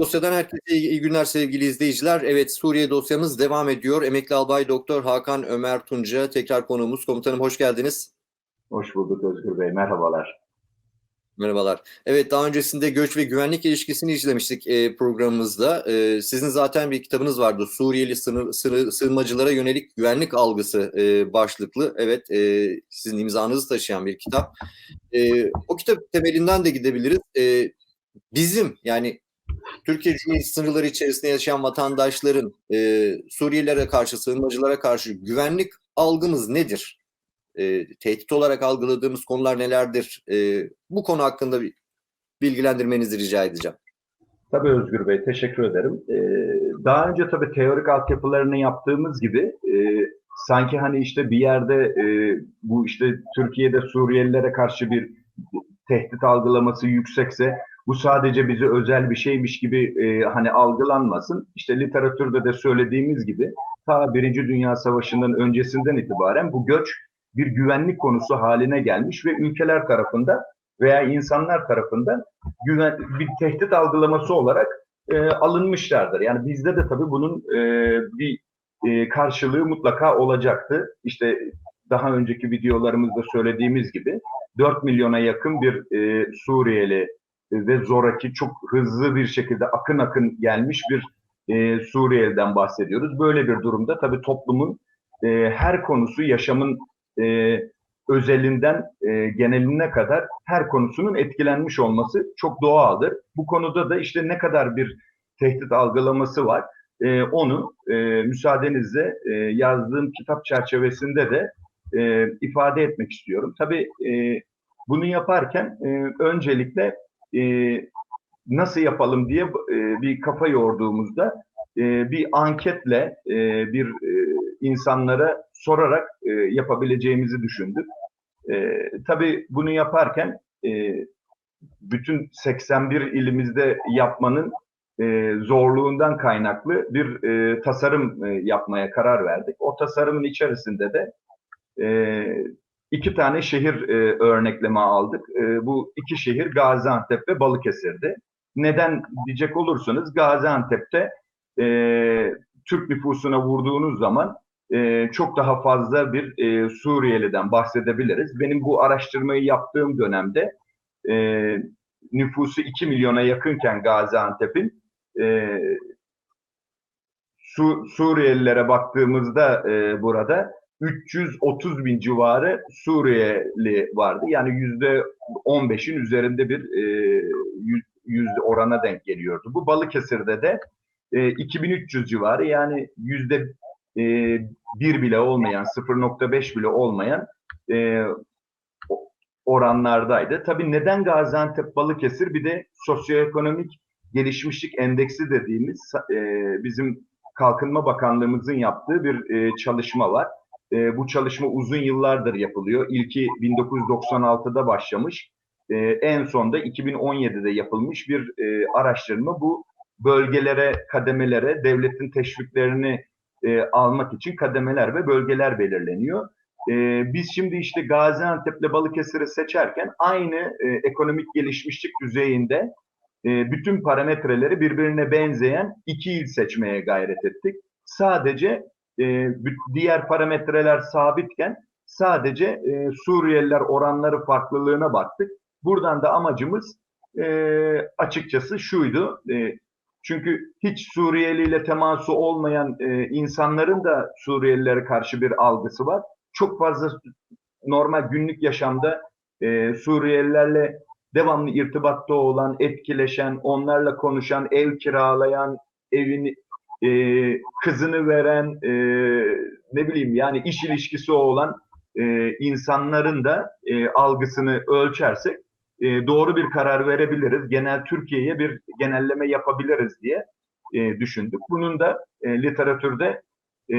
Dosyadan herkese iyi, günler sevgili izleyiciler. Evet Suriye dosyamız devam ediyor. Emekli Albay Doktor Hakan Ömer Tunca tekrar konuğumuz. Komutanım hoş geldiniz. Hoş bulduk Özgür Bey. Merhabalar. Merhabalar. Evet daha öncesinde göç ve güvenlik ilişkisini izlemiştik e, programımızda. E, sizin zaten bir kitabınız vardı. Suriyeli sınır, sınır, sığınmacılara yönelik güvenlik algısı e, başlıklı. Evet e, sizin imzanızı taşıyan bir kitap. E, o kitap temelinden de gidebiliriz. E, bizim yani Türkiye Cumhuriyeti sınırları içerisinde yaşayan vatandaşların e, Suriyelilere karşı, sığınmacılara karşı güvenlik algımız nedir? E, tehdit olarak algıladığımız konular nelerdir? E, bu konu hakkında bir bilgilendirmenizi rica edeceğim. Tabii Özgür Bey, teşekkür ederim. Ee, daha önce tabii teorik altyapılarını yaptığımız gibi e, sanki hani işte bir yerde e, bu işte Türkiye'de Suriyelilere karşı bir tehdit algılaması yüksekse bu sadece bize özel bir şeymiş gibi e, hani algılanmasın. İşte literatürde de söylediğimiz gibi ta Birinci Dünya Savaşı'nın öncesinden itibaren bu göç bir güvenlik konusu haline gelmiş ve ülkeler tarafından veya insanlar tarafından güven, bir tehdit algılaması olarak e, alınmışlardır. Yani bizde de tabii bunun e, bir e, karşılığı mutlaka olacaktı. İşte daha önceki videolarımızda söylediğimiz gibi 4 milyona yakın bir e, Suriyeli ve zoraki çok hızlı bir şekilde akın akın gelmiş bir e, Suriyeli'den bahsediyoruz. Böyle bir durumda tabii toplumun e, her konusu yaşamın e, özelinden e, geneline kadar her konusunun etkilenmiş olması çok doğaldır. Bu konuda da işte ne kadar bir tehdit algılaması var e, onu e, müsaadenizle e, yazdığım kitap çerçevesinde de e, ifade etmek istiyorum. Tabii e, bunu yaparken e, öncelikle e, nasıl yapalım diye e, bir kafa yorduğumuzda e, bir anketle e, bir e, insanlara sorarak e, yapabileceğimizi düşündük. E, tabii bunu yaparken e, bütün 81 ilimizde yapmanın e, zorluğundan kaynaklı bir e, tasarım e, yapmaya karar verdik. O tasarımın içerisinde de e, iki tane şehir e, örnekleme aldık. E, bu iki şehir Gaziantep ve Balıkesir'di. Neden diyecek olursanız Gaziantep'te e, Türk nüfusuna vurduğunuz zaman e, çok daha fazla bir e, Suriyeli'den bahsedebiliriz. Benim bu araştırmayı yaptığım dönemde e, nüfusu 2 milyona yakınken Gaziantep'in e, Su, Suriyelilere baktığımızda e, burada 330 bin civarı Suriyeli vardı. Yani yüzde 15'in üzerinde bir e, yüzde orana denk geliyordu. Bu Balıkesir'de de e, 2300 civarı yani yüzde e, bir bile olmayan 0.5 bile olmayan e, oranlardaydı. Tabii neden Gaziantep Balıkesir bir de sosyoekonomik gelişmişlik endeksi dediğimiz e, bizim Kalkınma Bakanlığımızın yaptığı bir e, çalışma var. E, bu çalışma uzun yıllardır yapılıyor. İlki 1996'da başlamış. E, en son da 2017'de yapılmış bir e, araştırma. Bu bölgelere, kademelere, devletin teşviklerini e, almak için kademeler ve bölgeler belirleniyor. E, biz şimdi işte Gaziantep ile Balıkesir'i seçerken aynı e, ekonomik gelişmişlik düzeyinde e, bütün parametreleri birbirine benzeyen iki il seçmeye gayret ettik. Sadece e, diğer parametreler sabitken sadece e, Suriyeliler oranları farklılığına baktık. Buradan da amacımız e, açıkçası şuydu. E, çünkü hiç Suriyeli ile teması olmayan e, insanların da Suriyelilere karşı bir algısı var. Çok fazla normal günlük yaşamda e, Suriyelilerle devamlı irtibatta olan, etkileşen, onlarla konuşan, ev kiralayan, evini e, kızını veren, e, ne bileyim yani iş ilişkisi olan e, insanların da e, algısını ölçersek e, doğru bir karar verebiliriz. Genel Türkiye'ye bir genelleme yapabiliriz diye e, düşündük. Bunun da e, literatürde e,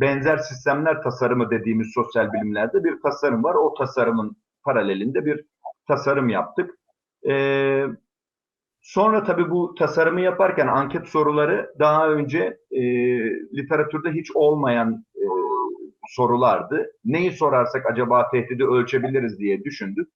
benzer sistemler tasarımı dediğimiz sosyal bilimlerde bir tasarım var. O tasarımın paralelinde bir tasarım yaptık. E, sonra tabii bu tasarımı yaparken anket soruları daha önce e, literatürde hiç olmayan e, sorulardı. Neyi sorarsak acaba tehdidi ölçebiliriz diye düşündük.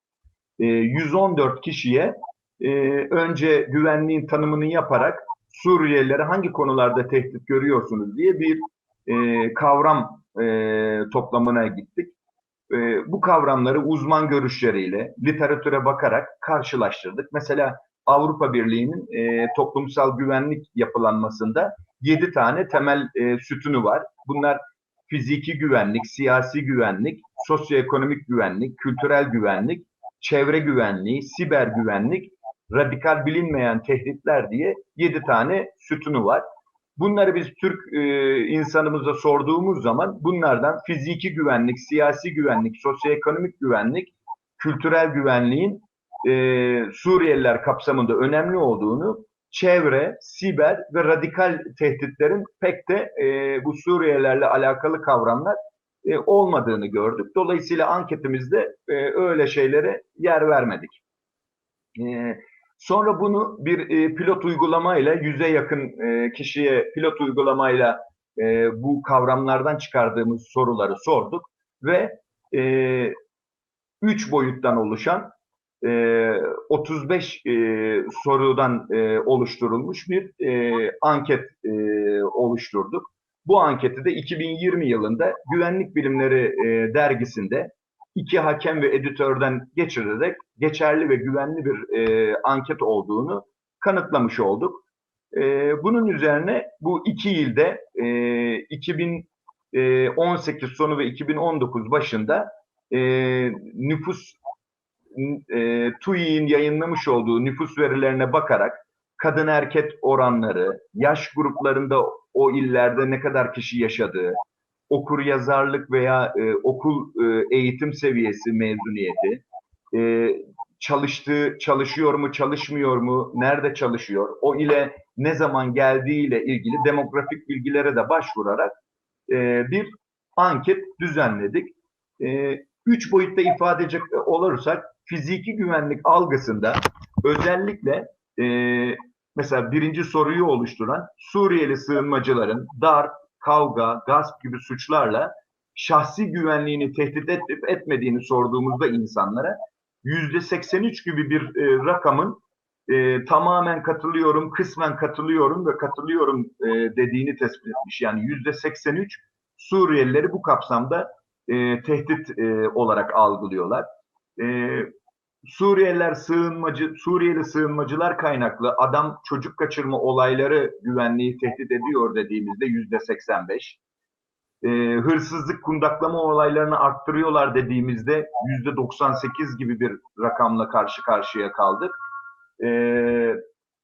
E, 114 kişiye e, önce güvenliğin tanımını yaparak Suriyelilere hangi konularda tehdit görüyorsunuz diye bir e, kavram e, toplamına gittik. E, bu kavramları uzman görüşleriyle literatüre bakarak karşılaştırdık. Mesela Avrupa Birliği'nin e, toplumsal güvenlik yapılanmasında yedi tane temel e, sütunu var. Bunlar fiziki güvenlik, siyasi güvenlik, sosyoekonomik güvenlik, kültürel güvenlik, çevre güvenliği, siber güvenlik, radikal bilinmeyen tehditler diye yedi tane sütunu var. Bunları biz Türk e, insanımıza sorduğumuz zaman bunlardan fiziki güvenlik, siyasi güvenlik, sosyoekonomik güvenlik, kültürel güvenliğin e, Suriyeliler kapsamında önemli olduğunu, çevre, siber ve radikal tehditlerin pek de e, bu Suriyelilerle alakalı kavramlar e, olmadığını gördük. Dolayısıyla anketimizde e, öyle şeylere yer vermedik. E, sonra bunu bir e, pilot uygulamayla yüze yakın e, kişiye pilot uygulamayla e, bu kavramlardan çıkardığımız soruları sorduk ve e, üç boyuttan oluşan e, 35 e, sorudan e, oluşturulmuş bir e, anket e, oluşturduk. Bu anketi de 2020 yılında Güvenlik Bilimleri e, dergisinde iki hakem ve editörden geçirerek geçerli ve güvenli bir e, anket olduğunu kanıtlamış olduk. E, bunun üzerine bu iki ilde e, 2018 sonu ve 2019 başında e, nüfus e, TÜİ'nin yayınlamış olduğu nüfus verilerine bakarak kadın erkek oranları, yaş gruplarında o illerde ne kadar kişi yaşadığı, okur yazarlık veya e, okul e, eğitim seviyesi mezuniyeti, e, çalıştığı, çalışıyor mu, çalışmıyor mu, nerede çalışıyor, o ile ne zaman geldiğiyle ilgili demografik bilgilere de başvurarak e, bir anket düzenledik. E, üç boyutta ifade edecek olursak fiziki güvenlik algısında özellikle e, mesela birinci soruyu oluşturan Suriyeli sığınmacıların darp, kavga, gasp gibi suçlarla şahsi güvenliğini tehdit edip etmediğini sorduğumuzda insanlara yüzde 83 gibi bir e, rakamın e, tamamen katılıyorum, kısmen katılıyorum ve katılıyorum e, dediğini tespit etmiş. Yani yüzde 83 Suriyelileri bu kapsamda e, tehdit e, olarak algılıyorlar. E, Suriyeliler sığınmacı, Suriyeli sığınmacılar kaynaklı adam çocuk kaçırma olayları güvenliği tehdit ediyor dediğimizde yüzde 85. E, hırsızlık kundaklama olaylarını arttırıyorlar dediğimizde yüzde 98 gibi bir rakamla karşı karşıya kaldık. E,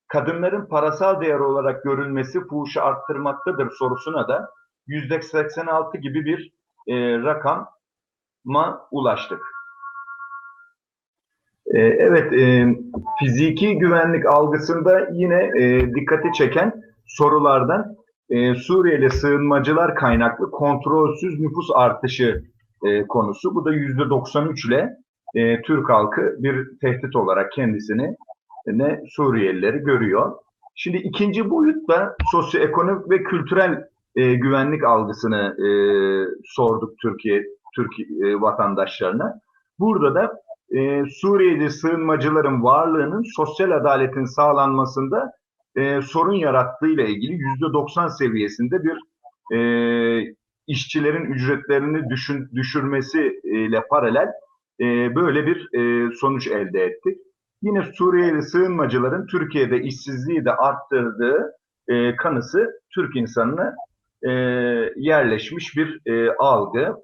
kadınların parasal değer olarak görülmesi fuhuşu arttırmaktadır sorusuna da yüzde 86 gibi bir e, rakama ulaştık. E, evet, e, fiziki güvenlik algısında yine e, dikkati çeken sorulardan e, Suriyeli sığınmacılar kaynaklı kontrolsüz nüfus artışı konusu. Bu da yüzde 93 ile Türk halkı bir tehdit olarak kendisini ne Suriyelileri görüyor. Şimdi ikinci boyut da sosyoekonomik ve kültürel e, güvenlik algısını e, sorduk Türkiye Türk e, vatandaşlarına. Burada da e, Suriyeli sığınmacıların varlığının sosyal adaletin sağlanmasında e, sorun yarattığıyla ilgili yüzde 90 seviyesinde bir e, işçilerin ücretlerini düşün, düşürmesiyle paralel e, böyle bir e, sonuç elde ettik. Yine Suriyeli sığınmacıların Türkiye'de işsizliği de arttırdığı e, kanısı Türk insanına e, yerleşmiş bir e, algı.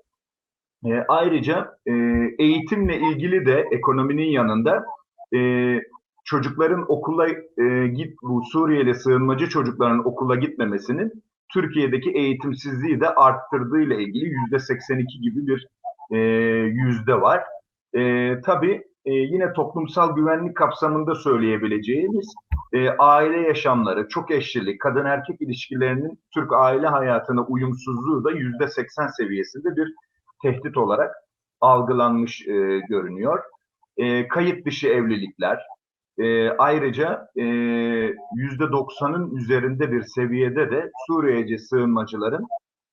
E, ayrıca e, eğitimle ilgili de ekonominin yanında e, çocukların okula e, git bu Suriyeli sığınmacı çocukların okula gitmemesinin Türkiye'deki eğitimsizliği de arttırdığıyla ilgili yüzde 82 gibi bir e, yüzde var. E, tabii e, yine toplumsal güvenlik kapsamında söyleyebileceğimiz e, aile yaşamları, çok eşlilik, kadın erkek ilişkilerinin Türk aile hayatına uyumsuzluğu da yüzde 80 seviyesinde bir tehdit olarak algılanmış e, görünüyor. E, kayıt dışı evlilikler, e, ayrıca yüzde 90'ın üzerinde bir seviyede de Suriyeci sığınmacıların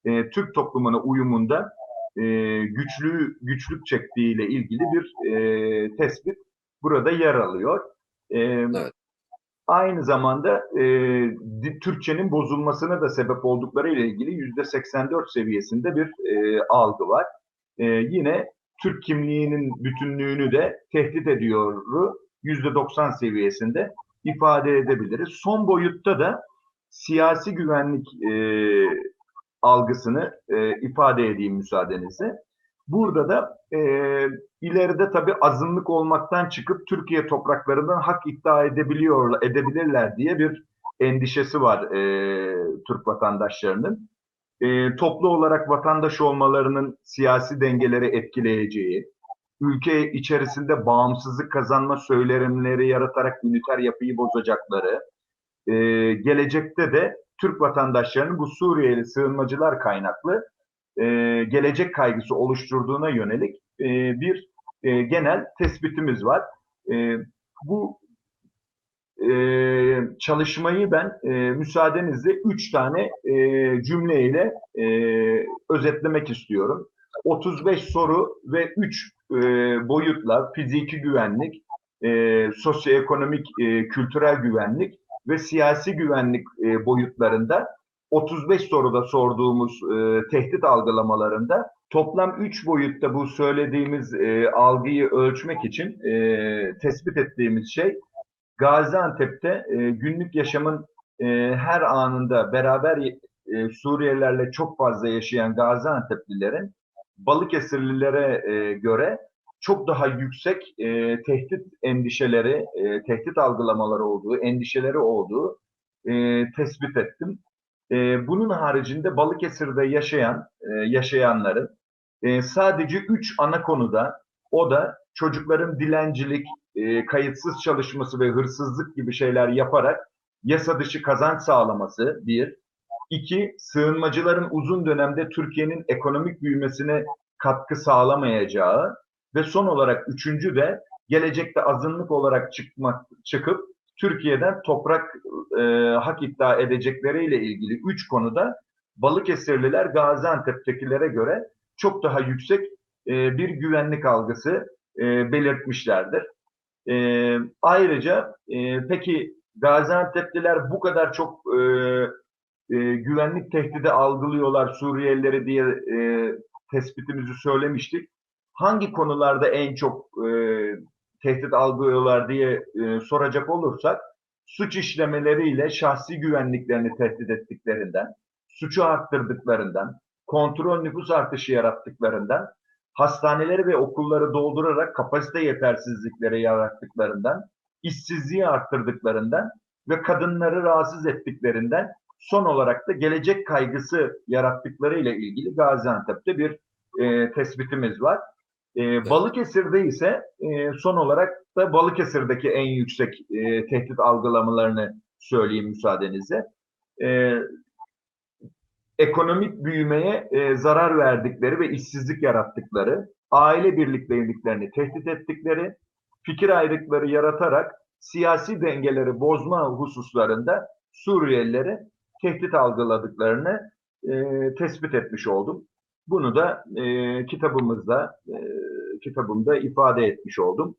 e, Türk toplumuna uyumunda e, güçlü güçlük çektiğiyle ilgili bir e, tespit burada yer alıyor. E, Aynı zamanda e, Türkçenin bozulmasına da sebep oldukları ile ilgili yüzde 84 seviyesinde bir e, algı var. E, yine Türk kimliğinin bütünlüğünü de tehdit ediyoru yüzde 90 seviyesinde ifade edebiliriz. Son boyutta da siyasi güvenlik e, algısını e, ifade edeyim müsaadenizle. Burada da e, ileride tabii azınlık olmaktan çıkıp Türkiye topraklarından hak iddia edebiliyor, edebilirler diye bir endişesi var e, Türk vatandaşlarının. E, toplu olarak vatandaş olmalarının siyasi dengeleri etkileyeceği, ülke içerisinde bağımsızlık kazanma söylemleri yaratarak üniter yapıyı bozacakları, e, gelecekte de Türk vatandaşlarının bu Suriyeli sığınmacılar kaynaklı e, gelecek kaygısı oluşturduğuna yönelik e, bir e, genel tespitimiz var. E, bu e, çalışmayı ben e, müsaadenizle üç tane e, cümleyle e, özetlemek istiyorum. 35 soru ve 3 e, boyutla fiziki güvenlik, e, sosyoekonomik, e, kültürel güvenlik ve siyasi güvenlik e, boyutlarında 35 soruda sorduğumuz e, tehdit algılamalarında toplam 3 boyutta bu söylediğimiz e, algıyı ölçmek için e, tespit ettiğimiz şey Gaziantep'te e, günlük yaşamın e, her anında beraber e, Suriyelilerle çok fazla yaşayan Gaziantep'lilerin Balıkesirlilere e, göre çok daha yüksek e, tehdit endişeleri, e, tehdit algılamaları olduğu, endişeleri olduğu e, tespit ettim. E, bunun haricinde Balıkesir'de yaşayan e, yaşayanların e, sadece üç ana konuda o da çocukların dilencilik, e, kayıtsız çalışması ve hırsızlık gibi şeyler yaparak yasa dışı kazanç sağlaması bir. İki, sığınmacıların uzun dönemde Türkiye'nin ekonomik büyümesine katkı sağlamayacağı ve son olarak üçüncü de gelecekte azınlık olarak çıkmak çıkıp Türkiye'den toprak e, hak iddia edecekleriyle ilgili üç konuda Balıkesirliler Gaziantep'tekilere göre çok daha yüksek e, bir güvenlik algısı e, belirtmişlerdir. E, ayrıca e, peki Gaziantep'liler bu kadar çok e, e, güvenlik tehdidi algılıyorlar Suriyelileri diye e, tespitimizi söylemiştik. Hangi konularda en çok e, tehdit algılıyorlar diye e, soracak olursak suç işlemeleriyle şahsi güvenliklerini tehdit ettiklerinden, suçu arttırdıklarından, kontrol nüfus artışı yarattıklarından, hastaneleri ve okulları doldurarak kapasite yetersizlikleri yarattıklarından, işsizliği arttırdıklarından ve kadınları rahatsız ettiklerinden son olarak da gelecek kaygısı yarattıkları ile ilgili Gaziantep'te bir e, tespitimiz var. E, Balıkesir'de ise e, son olarak da Balıkesir'deki en yüksek e, tehdit algılamalarını söyleyeyim müsaadenizle. E, ekonomik büyümeye e, zarar verdikleri ve işsizlik yarattıkları, aile birlikteliklerini tehdit ettikleri, fikir ayrılıkları yaratarak siyasi dengeleri bozma hususlarında Suriyelileri tehdit algıladıklarını e, tespit etmiş oldum. Bunu da e, kitabımızda e, kitabımda ifade etmiş oldum.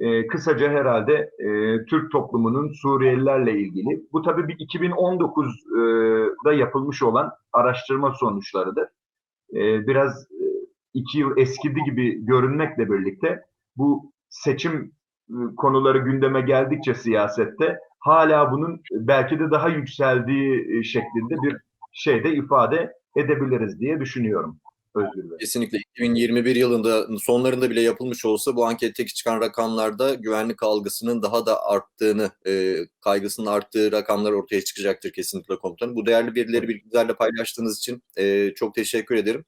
E, kısaca herhalde e, Türk toplumunun Suriyelilerle ilgili. Bu tabii bir 2019'da yapılmış olan araştırma sonuçlarıdır. E, biraz e, iki yıl eskidi gibi görünmekle birlikte bu seçim e, konuları gündeme geldikçe siyasette hala bunun belki de daha yükseldiği e, şeklinde bir şeyde ifade edebiliriz diye düşünüyorum. Özgür Bey. Kesinlikle 2021 yılında sonlarında bile yapılmış olsa bu anketteki çıkan rakamlarda güvenlik algısının daha da arttığını, e, kaygısının arttığı rakamlar ortaya çıkacaktır kesinlikle komutanım. Bu değerli bilgileri bizlerle paylaştığınız için e, çok teşekkür ederim.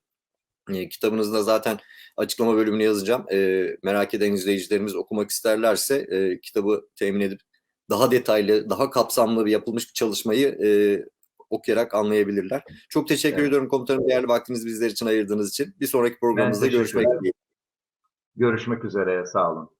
E, kitabınızda zaten açıklama bölümüne yazacağım. E, merak eden izleyicilerimiz okumak isterlerse e, kitabı temin edip daha detaylı, daha kapsamlı bir yapılmış bir çalışmayı e, okuyarak anlayabilirler. Çok teşekkür Evet. ediyorum komutanım değerli vaktinizi bizler için ayırdığınız için. Bir sonraki programımızda görüşmek dileğiyle. Görüşmek üzere. Sağ olun.